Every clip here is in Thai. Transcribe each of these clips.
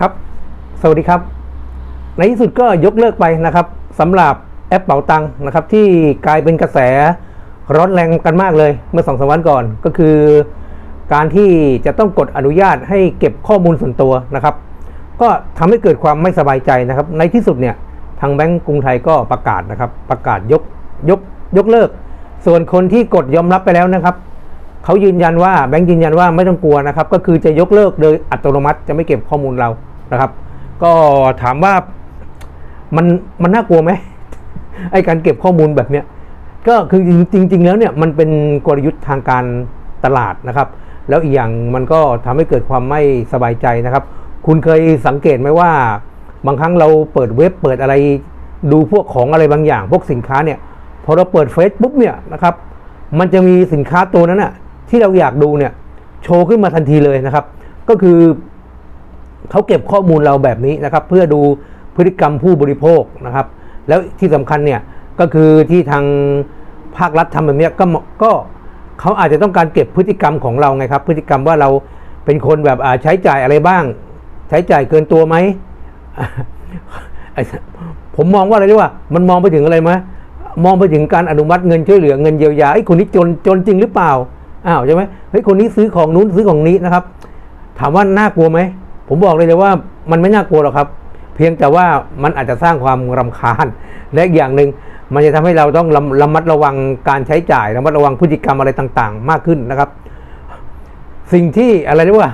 ครับ สวัสดีครับ ในที่สุดก็ยกเลิกไปนะครับสำหรับแอปเป๋าตังค์นะครับ ที่กลายเป็นกระแสร้อนแรงกันมากเลยเมื่อสองสามวันก่อนก็คือ การที่จะต้องกดอนุญาตให้เก็บข้อมูลส่วนตัวนะครับ ก็ทำให้เกิดความไม่สบายใจนะครับ ในที่สุดเนี่ยทางแบงก์กรุงไทยก็ประกาศนะครับ ประกาศยกยกยกเลิก ส่วนคนที่กดยอมรับไปแล้วนะครับเขายืนยันว่าแบงค์ยืนยันว่าไม่ต้องกลัวนะครับ ก็คือจะยกเลิกโดยอัตโนมัติจะไม่เก็บข้อมูลเรา นะครับ ก็ถามว่ามันมันน่ากลัวไหมไอการเก็บข้อมูลแบบเนี้ยก็คือจริง ๆ แล้วเนี่ยมันเป็นกลยุทธ์ทางการตลาดนะครับ แล้วอีกอย่างมันก็ทำให้เกิดความไม่สบายใจนะครับ คุณเคยสังเกตไหมว่า บางครั้งเราเปิดเว็บเปิดอะไรดูพวกของอะไรบางอย่าง พวกสินค้าเนี่ยพอเราเปิดเฟซปุ๊บเนี่ยนะครับ มันจะมีสินค้าตัวนั้นอะที่เราอยากดูเนี่ยโชว์ขึ้นมาทันทีเลยนะครับ ก็คือ เขาเก็บข้อมูลเราแบบนี้นะครับ เพื่อดูพฤติกรรมผู้บริโภคนะครับ แล้วที่สำคัญเนี่ยก็คือที่ทางภาครัฐทำแบบเนี้ยก็ก็เขาอาจจะต้องการเก็บพฤติกรรมของเราไงครับ พฤติกรรมว่าเราเป็นคนแบบอ่าใช้จ่ายอะไรบ้าง ใช้จ่ายเกินตัวไหมผมมองว่าอะไรดีว่ามันมองไปถึงอะไรไหมมองไปถึงการอนุมัติเงินช่วยเหลือเงินเยียวยาไอ้คนนี้จนจนจริงหรือเปล่าอ้าวใช่ไหมเฮ้ยคนนี้ซื้อของนู้นซื้อของนี้นะครับ ถามว่าน่ากลัวไหม ผมบอกเลยเลยว่ามันไม่น่ากลัวหรอกครับ เพียงแต่ว่ามันอาจจะสร้างความรำคาญ และอย่างหนึ่งมันจะทำให้เราต้องระะมัดระวังการใช้จ่ายระมัดระวังพฤติกรรมอะไรต่างๆ มากขึ้นนะครับ สิ่งที่อะไรเรียกว่า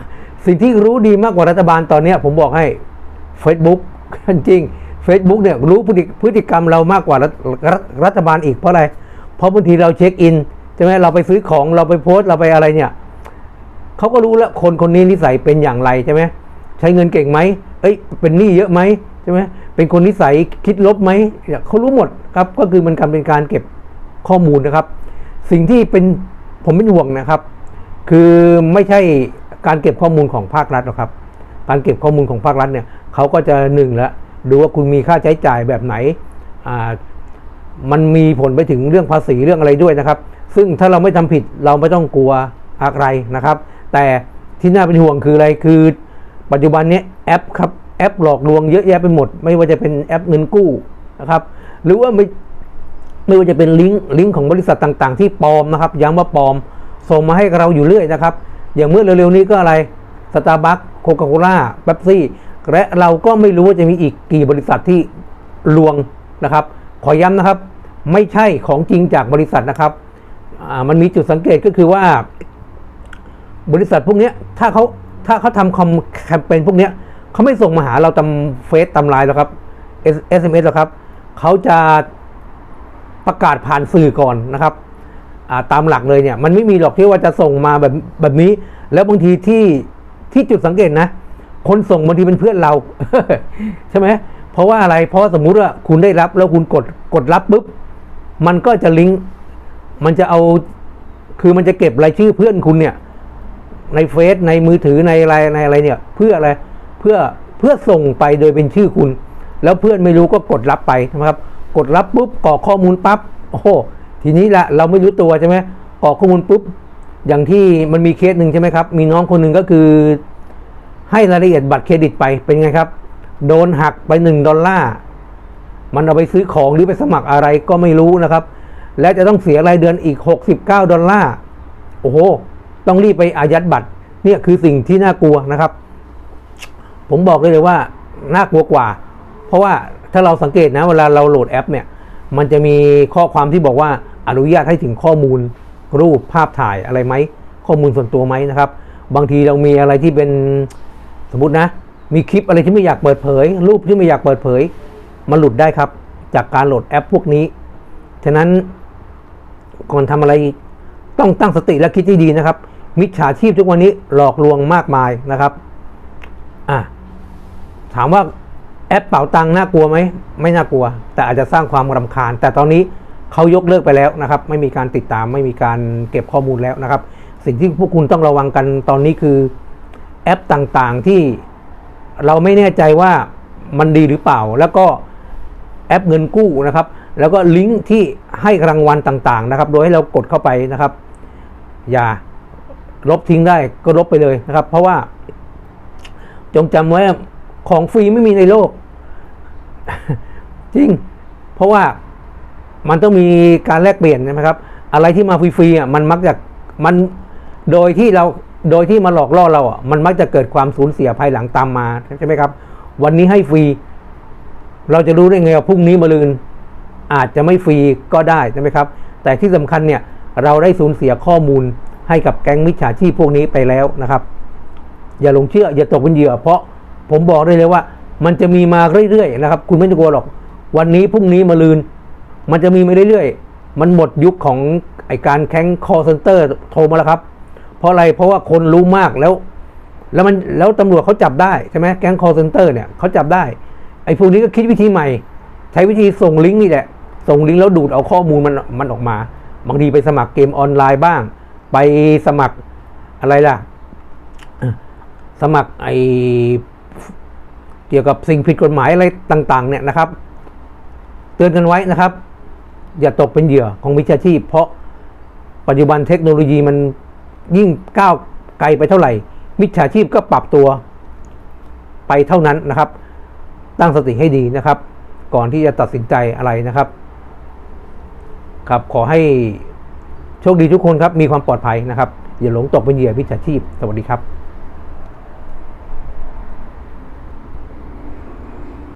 สิ่งที่รู้ดีมากกว่ารัฐบาลตอนนี้ผมบอกให้ Facebook จริง Facebook เนี่ยรู้พฤติพฤติกรรมเรามากกว่ารัฐรัฐรัฐบาลอีกเพราะอะไร เพราะบางทีเราเช็คอินใช่ไหมเราไปซื้อของเราไปโพสต์เราไปอะไรเนี่ยเขาก็รู้แล้วคนคนนี้นิสัยเป็นอย่างไรใช่ไหม ใช้เงินเก่งไหมเอ้ย เป็นหนี้เยอะไหมใช่ไหมเป็นคนนิสัยคิดลบไหมเขารู้หมดครับ ก็คือมันการเป็นการเก็บข้อมูลนะครับ สิ่งที่เป็นผมเป็นห่วงนะครับ คือไม่ใช่การเก็บข้อมูลของภาครัฐหรอกครับ การเก็บข้อมูลของภาครัฐเนี่ยเขาก็จะหนึ่งล้วดูว่าคุณมีค่าใช้จ่ายแบบไหนอ่ามันมีผลไปถึงเรื่องภาษีเรื่องอะไรด้วยนะครับ ซึ่งถ้าเราไม่ทำผิดเราไม่ต้องกลัวอะไรนะครับ แต่ที่น่าเป็นห่วงคืออะไรคือ ปัจจุบันนี้แอปครับแอปหลอกลวงเยอะแยะไปหมด ไม่ว่าจะเป็นแอปเงินกู้นะครับ หรือว่าไม่ไม่ว่าจะเป็นลิงก์ลิงก์ของบริษัทต่างๆ ที่ปลอมนะครับย้ำว่าปลอม ส่งมาให้เราอยู่เรื่อยนะครับ อย่างเมื่อเร็วๆนี้ก็อะไรสตาร์บัคโคคาโคล่าเบปซี่และเราก็ไม่รู้ว่าจะมีอีกกี่บริษัทที่ลวงนะครับ ขอย้ำนะครับ ไม่ใช่ของจริงจากบริษัทนะครับมันมีจุดสังเกตก็คือว่า บริษัทพวกนี้ถ้าเขา ถ้าเขาทำคอมแคมเปญพวกเนี้ยเขาไม่ส่งมาหาเราตามเฟซตามไลน์หรอกครับ SMS หรอกครับเขาจะประกาศผ่านสื่อก่อนนะครับตามหลักเลยเนี่ย มันไม่มีหรอกที่ว่าจะส่งมาแบบแบบนี้ แล้วบางทีที่ที่จุดสังเกตนะ คนส่งบางทีเป็นเพื่อนเรา ใช่ไหมเพราะว่าอะไรเพราะสมมุติว่าคุณได้รับแล้วคุณกดกดรับปุ๊บมันก็จะลิงก์มันจะเอาคือมันจะเก็บรายชื่อเพื่อนคุณเนี่ย ในเฟซในมือถือในอะไรในอะไรเนี่ย เพื่ออะไรเพื่อเพื่อส่งไปโดยเป็นชื่อคุณ แล้วเพื่อนไม่รู้ก็กดรับไปนะครับ กดรับปุ๊บกรอกข้อมูลปั๊บโอ้โหทีนี้ละเราไม่รู้ตัวใช่ไหมกรอกข้อมูลปุ๊บอย่างที่มันมีเคสหนึ่งใช่ไหมครับ มีน้องคนหนึ่งก็คือ ให้รายละเอียดบัตรเครดิตไปเป็นไงครับ โดนหักไปหนึ่งดอลลาร์มันเอาไปซื้อของหรือไปสมัครอะไรก็ไม่รู้นะครับ และจะต้องเสียรายเดือนอีก 69 ดอลลาร์ โอ้โห ต้องรีบไปอายัดบัตรเนี่ยคือสิ่งที่น่ากลัวนะครับ ผมบอกเลยเลยว่าน่ากลัวกว่า เพราะว่าถ้าเราสังเกตนะเวลาเราโหลดแอปเนี่ยมันจะมีข้อความที่บอกว่าอนุญาตให้ถึงข้อมูล รูปภาพถ่ายอะไรไหมข้อมูลส่วนตัวไหมนะครับ บางทีเรามีอะไรที่เป็นสมมตินะ มีคลิปอะไรที่ไม่อยากเปิดเผย รูปที่ไม่อยากเปิดเผย มันหลุดได้ครับ จากการโหลดแอปพวกนี้ฉะนั้นก่อนทำอะไรต้องตั้งสติและคิดให้ดีนะครับ มิจฉาชีพทุกวันนี้หลอกลวงมากมายนะครับอะถามว่าแอปเป๋าตังค์น่ากลัวไหมไม่น่ากลัว แต่อาจจะสร้างความรำคาญ แต่ตอนนี้เขายกเลิกไปแล้วนะครับ ไม่มีการติดตามไม่มีการเก็บข้อมูลแล้วนะครับ สิ่งที่พวกคุณต้องระวังกันตอนนี้คือแอปต่างๆที่เราไม่แน่ใจว่ามันดีหรือเปล่า แล้วก็แอปเงินกู้นะครับ แล้วก็ลิงก์ที่ให้รางวัลต่างๆนะครับ โดยให้เรากดเข้าไปนะครับ อย่า ลบทิ้งได้ก็ลบไปเลยนะครับ เพราะว่าจงจำไว้ของฟรีไม่มีในโลก จริง เพราะว่ามันต้องมีการแลกเปลี่ยนใช่ไหมครับ อะไรที่มาฟรีๆอะมันมักจะมันโดยที่เราโดยที่มาหลอกล่อเราอะมันมักจะเกิดความสูญเสียภายหลังตามมาใช่ไหมครับ วันนี้ให้ฟรี เราจะรู้ได้ไงว่าพรุ่งนี้มะรืน อาจจะไม่ฟรีก็ได้ใช่ไหมครับ แต่ที่สำคัญเนี่ยเราได้สูญเสียข้อมูล ให้กับแก๊งมิจฉาชีพพวกนี้ไปแล้วนะครับ อย่าหลงเชื่อ อย่าตกเป็นเหยื่อ เพราะผมบอกได้เลยว่า มันจะมีมาเรื่อยๆนะครับ คุณไม่ต้องกลัวหรอก วันนี้พรุ่งนี้มาลืน มันจะมีมาเรื่อยๆ มันหมดยุคของไอการแข้ง call center โทรมาแล้วครับ เพราะอะไรเพราะว่าคนรู้มากแล้ว แล้วมันแล้วตำรวจเขาจับได้ใช่ไหมแก๊ง call center เนี่ยเขาจับได้ไอ้พวกนี้ก็คิดวิธีใหม่ ใช้วิธีส่งลิงก์นี่แหละ ส่งลิงก์แล้วดูดเอาข้อมูลมันมันออกมา บางทีไปสมัครเกมออนไลน์บ้าง ไปสมัครอะไรล่ะ สมัครไอเกี่ยวกับสิ่งผิดกฎหมายอะไรต่าง ๆ เนี่ยนะครับ เตือนกันไว้นะครับ อย่าตกเป็นเหยื่อของมิจฉาชีพ เพราะปัจจุบันเทคโนโลยีมันยิ่งก้าวไกลไปเท่าไหร่ มิจฉาชีพก็ปรับตัวไปเท่านั้นนะครับ ตั้งสติให้ดีนะครับ ก่อนที่จะตัดสินใจอะไรนะครับ ครับขอให้ โชคดีทุกคนครับ มีความปลอดภัยนะครับ อย่าหลงตกเป็นเหยื่อวิชาชีพ สวัสดีครับ